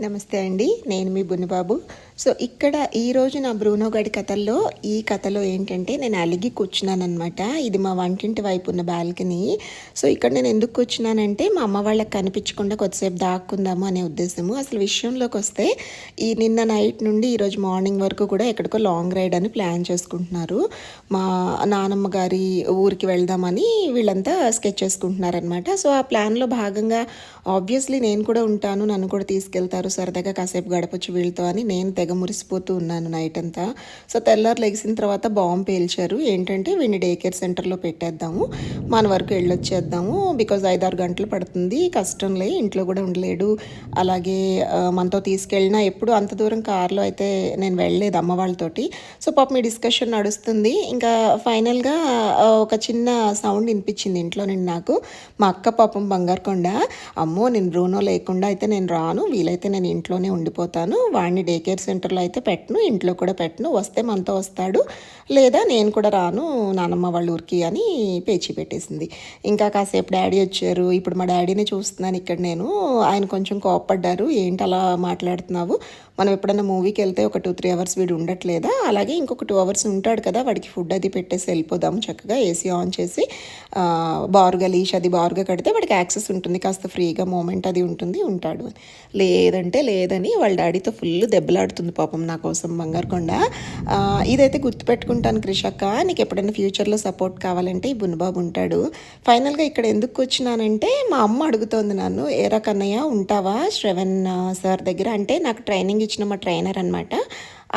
నమస్తే అండి. నేను మీ బున్నిబాబు. సో ఇక్కడ ఈరోజు నా బ్రూనోగడి కథల్లో ఈ కథలో ఏంటంటే నేను అలిగి కూర్చున్నాను అనమాట ఇది మా వంటింటి వైపు ఉన్న బాల్కనీ. సో ఇక్కడ నేను ఎందుకు కూర్చున్నానంటే మా అమ్మ వాళ్ళకి కనిపించకుండా కొద్దిసేపు దాక్కుందాము అనే ఉద్దేశము. అసలు విషయంలోకి వస్తే ఈ నిన్న నైట్ నుండి ఈరోజు మార్నింగ్ వరకు కూడా ఎక్కడికో లాంగ్ రైడ్ అని ప్లాన్ చేసుకుంటున్నారు. మా నానమ్మ గారి ఊరికి వెళ్దామని వీళ్ళంతా స్కెచ్ చేసుకుంటున్నారనమాట సో ఆ ప్లాన్లో భాగంగా ఆబ్వియస్లీ నేను కూడా ఉంటాను నన్ను కూడా తీసుకెళ్తారు సరదాగా కాసేపు గడపచ్చు వీళ్ళతో అని నేను తెగ మురిసిపోతూ ఉన్నాను నైట్ అంతా. సో తెల్లారు లెగిసిన తర్వాత బాంబు పేల్చారు. ఏంటంటే వీడిని డే కేర్ సెంటర్లో పెట్టేద్దాము. మన వరకు వెళ్ళొచ్చేద్దాము బికాజ్ ఐదారు గంటలు పడుతుంది. కష్టంలే ఇంట్లో కూడా ఉండలేడు. అలాగే మనతో తీసుకెళ్ళినా ఎప్పుడు అంత దూరం కార్లో అయితే నేను వెళ్ళలేదు అమ్మ వాళ్ళతోటి. సో పాప మీ డిస్కషన్ నడుస్తుంది. ఇంకా ఫైనల్గా ఒక చిన్న సౌండ్ వినిపించింది ఇంట్లో నుండి నాకు. మా అక్క పాపం బంగారు కొండ. అమ్మో నేను బ్రూనో లేకుండా అయితే నేను రాను. వీలైతే నేను ఇంట్లోనే ఉండిపోతాను. వాడిని డే కేర్ సెంటర్ సెంటర్లో అయితే పెట్టను ఇంట్లో కూడా పెట్టను. వస్తే మనతో వస్తాడు. లేదా నేను కూడా రాను నానమ్మ వాళ్ళ ఊరికి అని పేచీ పెట్టేసింది. ఇంకా కాసేపు డాడీ వచ్చారు. ఇప్పుడు మా డాడీని చూస్తున్నాను ఇక్కడ నేను. ఆయన కొంచెం కోప్పడ్డారు. ఏంటి అలా మాట్లాడుతున్నావు? మనం ఎప్పుడైనా మూవీకి వెళ్తే ఒక టూ త్రీ అవర్స్ వీడు ఉండట్లేదా? అలాగే ఇంకొక టూ అవర్స్ ఉంటాడు కదా వాడికి ఫుడ్ అది పెట్టేసి వెళ్ళిపోదాం చక్కగా ఏసీ ఆన్ చేసి ఆ, బారుగా లీష్ అది బారుగా కడితే వాడికి యాక్సెస్ ఉంటుంది కాస్త ఫ్రీగా మూమెంట్ అది ఉంటుంది ఉంటాడు అని. లేదంటే లేదని వాళ్ళ డాడీతో ఫుల్ దెబ్బలాడుతుంది పాపం నా కోసం బంగారుకొండ ఆ, ఇదైతే గుర్తుపెట్టుకుంటాను క్రిషక్క నీకు ఎప్పుడైనా ఫ్యూచర్లో సపోర్ట్ కావాలంటే ఈ బున్నబాబు ఉంటాడు. ఫైనల్గా ఇక్కడ ఎందుకు వచ్చినానంటే మా అమ్మ అడుగుతోంది నన్ను ఏరా కన్నయ్య ఉంటావా? శ్రవణ్ సార్ దగ్గర అంటే నాకు ట్రైనింగ్ ఇచ్చిన మా ట్రైనర్ అనమాట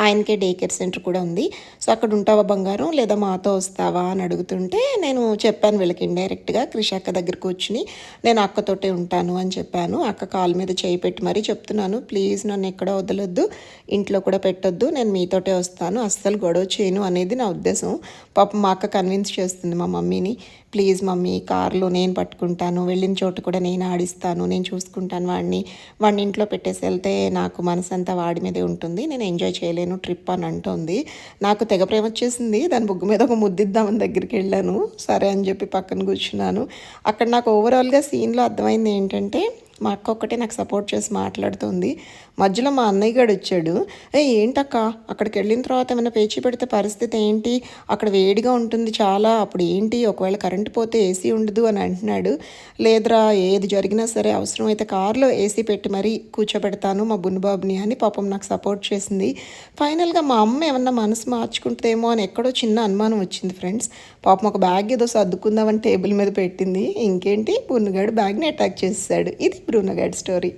ఆయనకే డే కేర్ సెంటర్ కూడా ఉంది. సో అక్కడ ఉంటావా బంగారం? లేదా మాతో వస్తావా అని అడుగుతుంటే నేను చెప్పాను వీళ్ళకి ఇండైరెక్ట్గా కృషి దగ్గర కూర్చుని నేను అక్కతోటే ఉంటాను అని చెప్పాను. అక్క కాలు మీద చేయి పెట్టి మరీ చెప్తున్నాను ప్లీజ్ నన్ను ఎక్కడ వదలొద్దు ఇంట్లో కూడా పెట్టొద్దు నేను మీతోటే వస్తాను అస్సలు గొడవ చేయను అనేది నా ఉద్దేశం. పాపం మా అక్క కన్విన్స్ చేస్తుంది మా మమ్మీని. ప్లీజ్ మమ్మీ కార్లో నేను పట్టుకుంటాను వెళ్ళిన చోటు కూడా నేను ఆడిస్తాను నేను చూసుకుంటాను వాడిని. వాడిని ఇంట్లో పెట్టేసి వెళ్తే నాకు మనసంతా వాడి మీదే ఉంటుంది. నేను ఎంజాయ్ చేయలేను ట్రిప్ అని అంటుంది. నాకు తెగ ప్రేమ వచ్చేసింది. దాని బొగ్గు మీద ఒక ముద్దిద్దామని దగ్గరికి వెళ్ళాను. సరే అని చెప్పి పక్కన కూర్చున్నాను. అక్కడ నాకు ఓవరాల్గా సీన్లో అర్థమైంది ఏంటంటే మా అక్క ఒక్కటే నాకు సపోర్ట్ చేసి మాట్లాడుతుంది. మధ్యలో మా అన్నయ్య గడు వచ్చాడు. ఏ ఏంటక్క? అక్కడికి వెళ్ళిన తర్వాత ఏమైనా పేచి పెడితే పరిస్థితి ఏంటి? అక్కడ వేడిగా ఉంటుంది చాలా. అప్పుడు ఏంటి? ఒకవేళ కరెంట్ పోతే ఏసీ ఉండదు అని అంటున్నాడు. లేదురా ఏది జరిగినా సరే అవసరం అయితే కారులో ఏసీ పెట్టి మరీ కూర్చోబెడతాను మా బున్నుబాబుని అని పాపం నాకు సపోర్ట్ చేసింది. ఫైనల్గా మా అమ్మ ఏమన్నా మనసు మార్చుకుంటుందేమో అని ఎక్కడో చిన్న అనుమానం వచ్చింది ఫ్రెండ్స్ పాపం ఒక బ్యాగ్ ఏదో సర్దుకుందామని టేబుల్ మీద పెట్టింది. ఇంకేంటి? బున్నుగాడు బ్యాగ్ని అటాక్ చేశాడు ఇది బ్రూనగాడి స్టోరీ